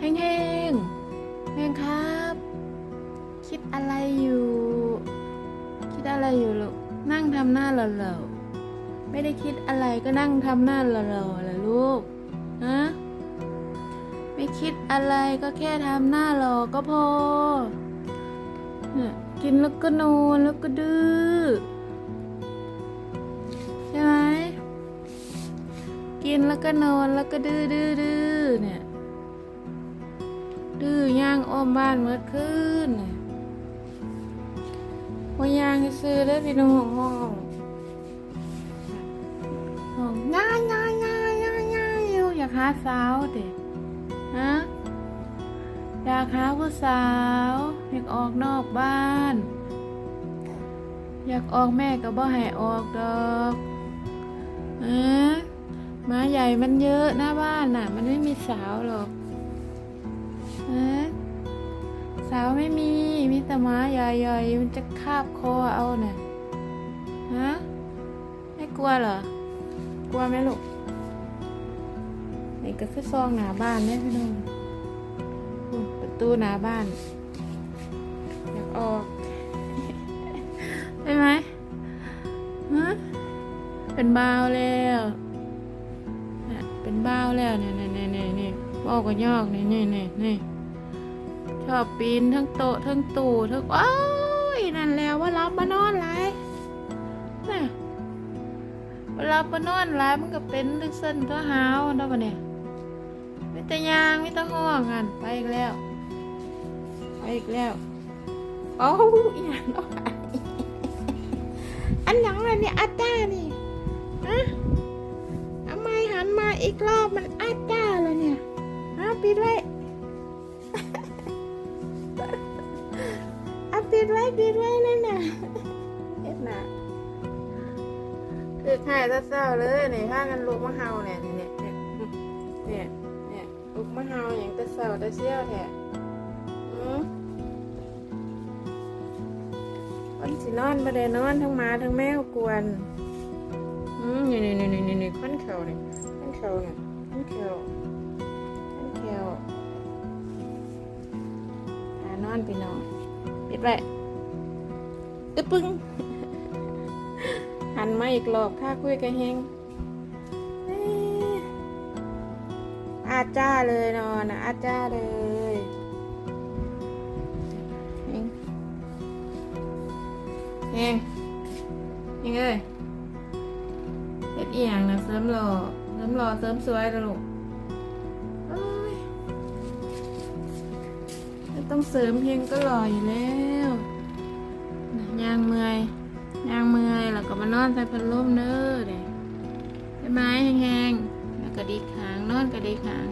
แห้งแห้งแห้งครับ คิดอะไรอยู่ คิดอะไรอยู่ลูกนั่งทำหน้าเหล่อๆไม่ได้คิดอะไรก็นั่งทำหน้าเหล่อๆเลยลูกฮะไม่คิดอะไรก็แค่ทำหน้าหล่อก็พอเนี่ยกินแล้วก็นอนแล้วก็ดื้อใช่ไหมกินแล้วก็นอนแล้วก็ดือดื้อดื้อเนี่ย ดื้อย่างอ้อมบ้านเมื่อคืนว่ายางซื้อแล้วพี่น้องห้องห้องง่ายง่ายง่ายง่ายง่ายอยู่อยากหาสาวเด็ฮะอยากหาผู้สาวอยากออกนอกบ้าน อยากออกแม่ก็บ่ให้ออกดอกเออหมาใหญ่มันเยอะหน้าบ้านน่ะ มันไม่มีสาวหรอก สาวไม่มี มีแต่หมาใหญ่ๆ มันจะคาบคอเอาน่ะฮะ ไม่กลัวเหรอ กลัวไหมลูกนี่ก็คือซองหนาบ้านเนี่ยพี่น้องอุ๊ยประตูหนาบ้าน อยากออกใช่ไหมฮะ เป็นบ้าวแล้วเนี่ยเป็นบ้าวแล้วเนี่ยเนี่ยเนี่ยเนี่ยเนี่ยบอกก็ยอกเนี่ยเนี่ยเนี่ยเนี่ย ชอบปีนทั้งโต๊ะทั้งตู้ทั้งว้ายนั่นแล้วว่ารับมานอนไรเนี่ยเวลามานอนไรมันก็เป็นลึกเส้นตัวหาวนะปะเนี่ยมิตรยางมิตรห้องกันไปอีกแล้วไปอีกแล้วโอ้ยอย่าน้อยอันยังเลยเนี่ยอาจ้านี่ฮะทำไมหันมาอีกรอบมันอาจ้าเลยเนี่ยฮะปิดไว้ ปิดไว้ว้นั่นน่ะเอ็ดน่ะคือใครเศร้าๆเลยเนี่ยพากันลุกมาเฮาเนี่ยเนี่ยเนี่ยเนี่ยเนี่ยลุกมาเฮาอย่างแต่เศร้าแต่เชี่ยวแท้อืมคนสินอนบ่ได้นอนทั้งมาทั้งแมวกวนอืมนี่นี่นี่นี่นี่ขั้นเข่านี่ขั้นเข่านี่ขั้นเข่าขั้นเข่าหานอนไปนอนปิดไว้ อึปึ้งหันมาอีกรอบค่าคุยกับเฮงอาจ้าเลยนอนนะอาจ้าเลยเฮงเองเอ้ยเฮ็ดอีหยังนะเสริมหล่อเสริมหล่อเสริมสวยนะลูกต้องเสริมเพียงก็หล่ออยู่แล้ว ยางเมื่อยยางเมื่อยแล้วก็มานอนใส่พัดลมเด้อเด้ใช่ไหมแห้งๆแล้วก็ดีขางนอนก็ดีขาง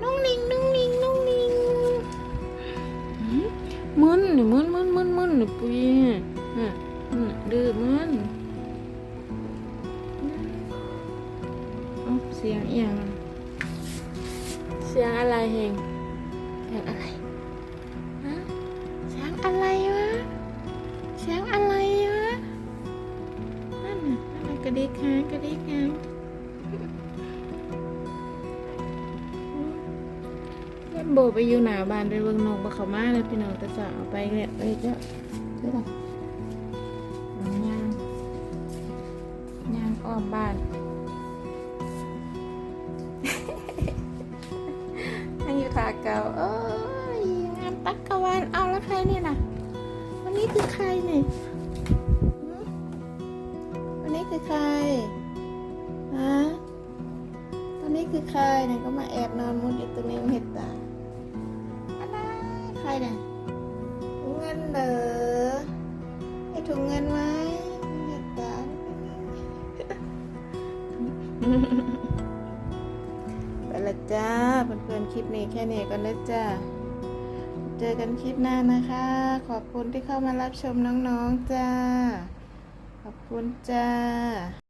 นุ่งนิ่งนุ่งนิ่งนุ่งนิ่งหืมมึนนี่มึนมึนมึนมึนนี่ปุยอืมอืมดื้อมันเอาเสียงเอียงเสียงอะไรเฮงเสียงอะไร กระดิกหางกระดิกหางเล่นโบไปอยู่หน้าบ้านไปเบิ่งนกบะเขามาเลยพี่น้องแต่สาวเอาไปเนี่ยไปเจ้าเจ้าย่างย่างอ้อมบ้านนั่งอยู่ขาเก่าเอ้ยงานตักกะวานเอาแล้วใครเนี่ยนะวันนี้คือใครเนี่ย คือใครเนี่ยก็มาแอบนอนมุดอยู่ตรงนี้เห็ดตาอันนั้นใครเนี่ยเงินเหรอให้ถุงเงินไว้เห็ดตาไปละจ้าเพื่อนๆคลิปนี้แค่นี้ก็แล้วจ้าเจอกันคลิปหน้านะคะ ขอบคุณที่เข้ามารับชมน้องๆจ้า ขอบคุณจ้า